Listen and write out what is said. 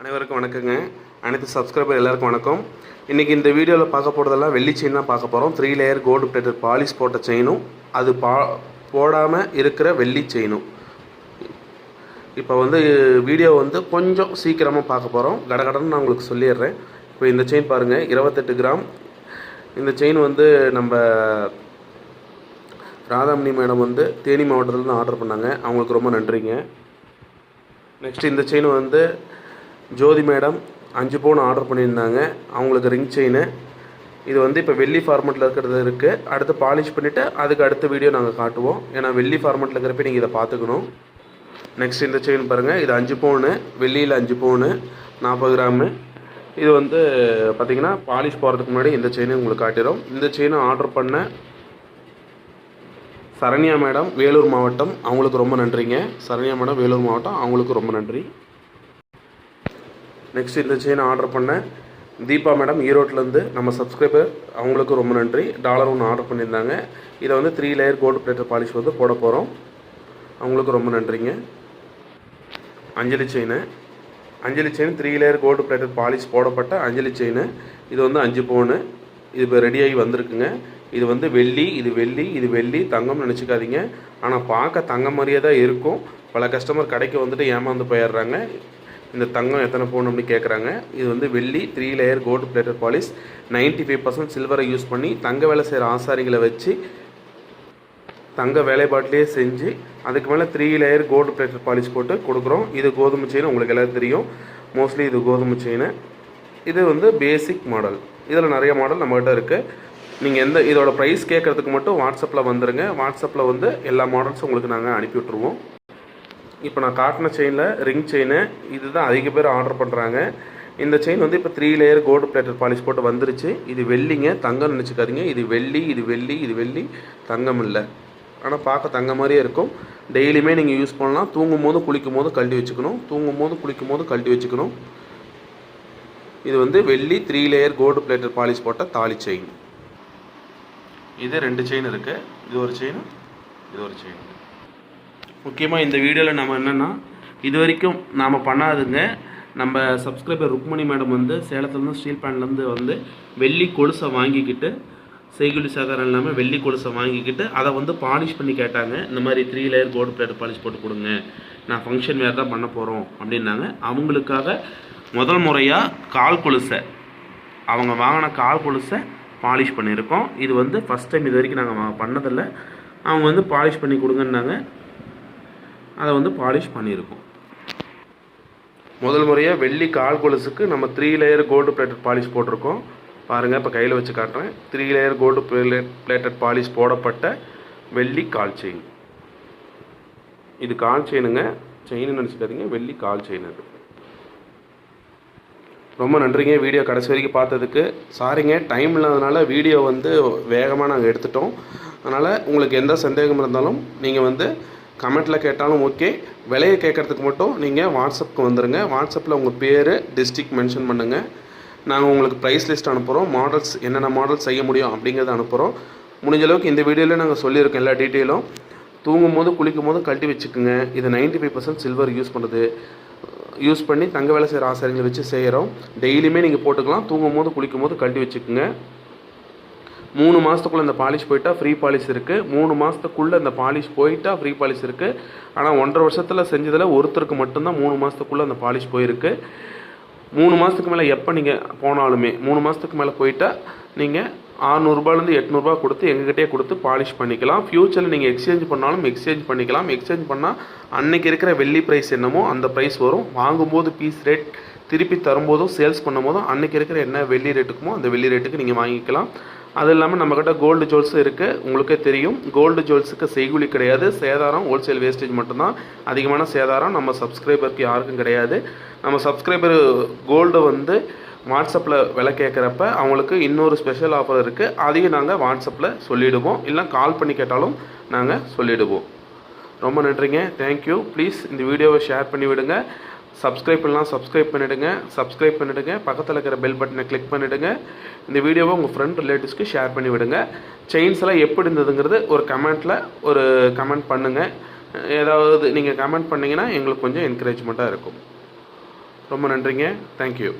அனைவருக்கும் வணக்கங்க. அனைத்து சப்ஸ்கிரைபர் எல்லாருக்கும் வணக்கம். இன்றைக்கி இந்த வீடியோவில் பார்க்க போகிறதெல்லாம் வெள்ளி செயின் தான் பார்க்க போகிறோம் three layer gold plated polish போட்ட செயினும் அது பா போடாமல் இருக்கிற வெள்ளி செயினும் இப்போ வந்து வீடியோ வந்து கொஞ்சம் சீக்கிரமாக பார்க்க போகிறோம் கடகடன்னு நான் உங்களுக்கு சொல்லிடுறேன். இப்போ இந்த செயின் பாருங்கள் இருபத்தெட்டு கிராம். இந்த செயின் வந்து நம்ம ராதாமணி மேடம் வந்து தேனி மாவட்டத்துலேருந்து ஆர்டர் பண்ணாங்க. அவங்களுக்கு ரொம்ப நன்றிங்க. நெக்ஸ்ட் இந்த செயின் வந்து ஜோதி மேடம் அஞ்சு பவுன் ஆர்டர் பண்ணியிருந்தாங்க. அவங்களுக்கு ரிங் செயின் இது வந்து இப்போ வெள்ளி ஃபார்மெட்டில் இருக்கிறது இருக்குது அடுத்து பாலிஷ் பண்ணிவிட்டு அதுக்கு அடுத்த வீடியோ நாங்கள் காட்டுவோம். ஏன்னா வெள்ளி ஃபார்மெட்டில் இருக்கிறப்ப நீங்கள் இதை பார்த்துக்கணும். நெக்ஸ்ட் இந்த செயின் பாருங்கள் இது அஞ்சு பவுனு வெள்ளியில் அஞ்சு பவுனு நாற்பது கிராமு இது வந்து பார்த்திங்கன்னா பாலிஷ் போகிறதுக்கு முன்னாடி இந்த செயினும் உங்களுக்கு காட்டிடும் இந்த செயினை ஆர்டர் பண்ண சரண்யா மேடம் வேலூர் மாவட்டம். அவங்களுக்கு ரொம்ப நன்றிங்க. சரண்யா மேடம் வேலூர் மாவட்டம். அவங்களுக்கு ரொம்ப நன்றி. நெக்ஸ்ட் இந்த செயின் ஆர்டர் பண்ணேன் தீபா மேடம் ஈரோட்லேருந்து நம்ம சப்ஸ்கிரைபர் அவங்களுக்கு ரொம்ப நன்றி. டாலர் ஒன்று ஆர்டர் பண்ணியிருந்தாங்க. இதை வந்து three layer gold plater polish வந்து போட போகிறோம் அவங்களுக்கு ரொம்ப நன்றிங்க. Anjali chain Anjali chain three layer gold plater polish போடப்பட்ட அஞ்சலி செயின் இது வந்து அஞ்சு பவுனு இது இப்போ ரெடியாகி வந்திருக்குங்க. இது வந்து வெள்ளி இது வெள்ளி இது வெள்ளி. தங்கம்னு நினச்சிக்காதீங்க. ஆனால் பார்க்க தங்கம் மாதிரியே தான் இருக்கும். பல கஸ்டமர் கடைக்கு வந்துட்டு ஏமாந்து போயிடுறாங்க. இந்த தங்கம் எத்தனை பவுன் அப்படி கேட்குறாங்க இது வந்து வெள்ளி three layer gold plater polish ninety five percent சில்வரை use பண்ணி தங்க வேலை செய்கிற ஆசாரிகளை வச்சு தங்க வேலைப்பாட்டிலேயே செஞ்சு அதுக்கு மேலே three layer gold plater polish போட்டு கொடுக்குறோம். இது கோதுமை செயின் உங்களுக்கு எல்லாம் தெரியும். மோஸ்ட்லி இது கோதுமை செயின். இது வந்து பேசிக் மாடல் இதில் நிறைய மாடல் நம்மகிட்ட இருக்குது நீங்கள் எந்த இதோட ப்ரைஸ் கேட்குறதுக்கு மட்டும் வாட்ஸ்அப்பில் வந்துடுங்க வாட்ஸ்அப்பில் வந்து எல்லா மாடல்ஸும் உங்களுக்கு நாங்கள் அனுப்பி விட்ருவோம் இப்போ நான் காட்டின செயினில் ரிங் செயின் இதுதான் அதிக பேர் ஆர்டர் பண்ணுறாங்க இந்த செயின் வந்து இப்போ three layer gold plater polish போட்டு வந்துருச்சு. இது வெள்ளிங்க தங்கம் நினச்சிக்காதீங்க. இது வெள்ளி இது வெள்ளி இது வெள்ளி தங்கம் இல்லை. ஆனால் பார்க்க தங்க மாதிரியே இருக்கும். டெய்லியுமே நீங்கள் யூஸ் பண்ணலாம். தூங்கும் போது குளிக்கும் போது கழட்டி வச்சுக்கணும். தூங்கும் போது குளிக்கும் போது கழட்டி வச்சுக்கணும். இது வந்து வெள்ளி three layer gold plater polish போட்ட தாலி செயின் இது ரெண்டு செயின் இருக்குது இது ஒரு செயின் இது ஒரு செயின் முக்கியமாக இந்த வீடியோவில் நம்ம என்னென்னா இது வரைக்கும் நாம் பண்ணாதுங்க நம்ம சப்ஸ்கிரைபர் ருக்மணி மேடம் வந்து சேலத்துலேருந்து ஸ்டீல் பிளான்ட்லேருந்து வந்து வெள்ளி கொலுசை வாங்கிக்கிட்டு செய்குலி சாகாரம் இல்லாமல் வெள்ளி கொலுசை வாங்கிக்கிட்டு அதை வந்து பாலிஷ் பண்ணி கேட்டாங்க. இந்த மாதிரி three layer gold plate polish போட்டு கொடுங்க. நான் ஃபங்க்ஷன் வேறு தான் பண்ண போகிறோம் அப்படின்னாங்க. அவங்களுக்காக முதல் முறையாக கால் கொலுசை அவங்க வாங்கின கால் கொலுசை பாலிஷ் பண்ணியிருக்கோம். இது வந்து ஃபஸ்ட் டைம் இது வரைக்கும் நாங்கள் பண்ணதில்லை. அவங்க வந்து பாலிஷ் பண்ணி கொடுங்கன்னாங்க. அதை வந்து பாலிஷ் பண்ணியிருக்கோம். முதல் முறையாக வெள்ளி கால் கொலுசுக்கு நம்ம three layer gold plated polish போட்டிருக்கோம். பாருங்கள் இப்போ கையில் வச்சு காட்டுறேன். Three layer gold plated polish போடப்பட்ட வெள்ளி கால் செயின் இது கால் செயினுங்க செயின்னு நினச்சிக்காதீங்க வெள்ளி கால் செயின் அது. ரொம்ப நன்றிங்க வீடியோ கடைசி வரைக்கும் பார்த்ததுக்கு. சாரிங்க டைம் இல்லாதனால வீடியோ வந்து வேகமாக நாங்கள் எடுத்துட்டோம். அதனால் உங்களுக்கு எந்த சந்தேகம் இருந்தாலும் நீங்கள் வந்து கமெண்ட்டில் கேட்டாலும் ஓகே விலையை கேட்குறதுக்கு மட்டும் நீங்கள் வாட்ஸ்அப்புக்கு வந்துடுங்க வாட்ஸ்அப்பில் உங்கள் பேர் டிஸ்ட்ரிக் மென்ஷன் பண்ணுங்கள் நாங்கள் உங்களுக்கு ப்ரைஸ் லிஸ்ட் அனுப்புகிறோம் மாடல்ஸ் என்னென்ன மாடல்ஸ் செய்ய முடியும் அப்படிங்கிறத அனுப்புகிறோம் முடிஞ்ச அளவுக்கு இந்த வீடியோவில் நாங்கள் சொல்லியிருக்கோம் எல்லா டீட்டெயிலும் தூங்கும் போது குளிக்கும் போது கழட்டி வச்சுக்கோங்க. இது ninety five percent silver use பண்ணுறது யூஸ் பண்ணி தங்க வேலை செய்கிற ஆசாரிகளை வச்சு செய்கிறோம் டெய்லியுமே நீங்கள் போட்டுக்கலாம். தூங்கும் போது குளிக்கும் போது கழட்டி வச்சுக்கோங்க. மூணு மாதத்துக்குள்ளே இந்த பாலிஷ் போயிட்டா ஃப்ரீ பாலிஷ் இருக்குது மூணு மாதத்துக்குள்ளே இந்த பாலிஷ் போயிட்டா ஃப்ரீ பாலிஷ் இருக்குது ஆனால் ஒன்றரை வருஷத்தில் செஞ்சதில் ஒருத்தருக்கு மட்டும்தான் மூணு மாதத்துக்குள்ளே அந்த பாலிஷ் போயிருக்கு. மூணு மாதத்துக்கு மேலே எப்போ நீங்கள் போனாலுமே மூணு மாதத்துக்கு மேலே போயிட்டால் நீங்கள் ஆறுநூறுபாலேருந்து எட்நூறுபா கொடுத்து எங்ககிட்டயே கொடுத்து பாலிஷ் பண்ணிக்கலாம். ஃப்யூச்சரில் நீங்கள் எக்ஸ்சேஞ்ச் பண்ணாலும் எக்ஸ்சேஞ்ச் பண்ணிக்கலாம். எக்ஸ்சேஞ்ச் பண்ணால் அன்னைக்கு இருக்கிற வெள்ளி ப்ரைஸ் என்னமோ அந்த ப்ரைஸ் வரும். வாங்கும்போது பீஸ் ரேட் திருப்பி தரும்போதும் சேல்ஸ் பண்ணும்போதும் அன்னைக்கு இருக்கிற என்ன வெள்ளி ரேட்டுக்குமோ அந்த வெள்ளி ரேட்டுக்கு நீங்கள் வாங்கிக்கலாம். அது இல்லாமல் நம்மக்கிட்ட கோல்டு ஜுவல்ஸ் இருக்குது உங்களுக்கே தெரியும். கோல்டு ஜுவல்ஸுக்கு செய்குலி கிடையாது. சேதாரம் ஹோல்சேல் வேஸ்டேஜ் மட்டும்தான். அதிகமான சேதாரம் நம்ம சப்ஸ்கிரைபருக்கு யாருக்கும் கிடையாது. நம்ம சப்ஸ்கிரைபர் கோல்டு வந்து வாட்ஸ்அப்பில் விலை கேட்குறப்ப அவங்களுக்கு இன்னொரு ஸ்பெஷல் ஆஃபர் இருக்குது அதையும் நாங்கள் வாட்ஸ்அப்பில் சொல்லிவிடுவோம் இல்லை கால் பண்ணி கேட்டாலும் நாங்கள் சொல்லிவிடுவோம் ரொம்ப நன்றிங்க. தேங்க்யூ ப்ளீஸ் இந்த வீடியோவை ஷேர் பண்ணி விடுங்க சப்ஸ்கிரைப் பண்ணலாம் சப்ஸ்கிரைப் பண்ணிவிடுங்க சப்ஸ்கிரைப் பண்ணிவிடுங்க பக்கத்தில் இருக்கிற பெல் பட்டனை கிளிக் பண்ணிவிடுங்க இந்த வீடியோவை உங்கள் ஃப்ரெண்ட் ரிலேட்டிவ்ஸ்க்கு ஷேர் பண்ணி விடுங்க. செயின்ஸ் எல்லாம் எப்படி இருந்ததுங்கிறது ஒரு கமெண்ட்டில் ஒரு கமெண்ட் பண்ணுங்கள் ஏதாவது நீங்கள் கமெண்ட் பண்ணிங்கன்னா எங்களுக்கு கொஞ்சம் என்கரேஜ்மெண்ட்டாக இருக்கும். ரொம்ப நன்றிங்க. தேங்க்யூ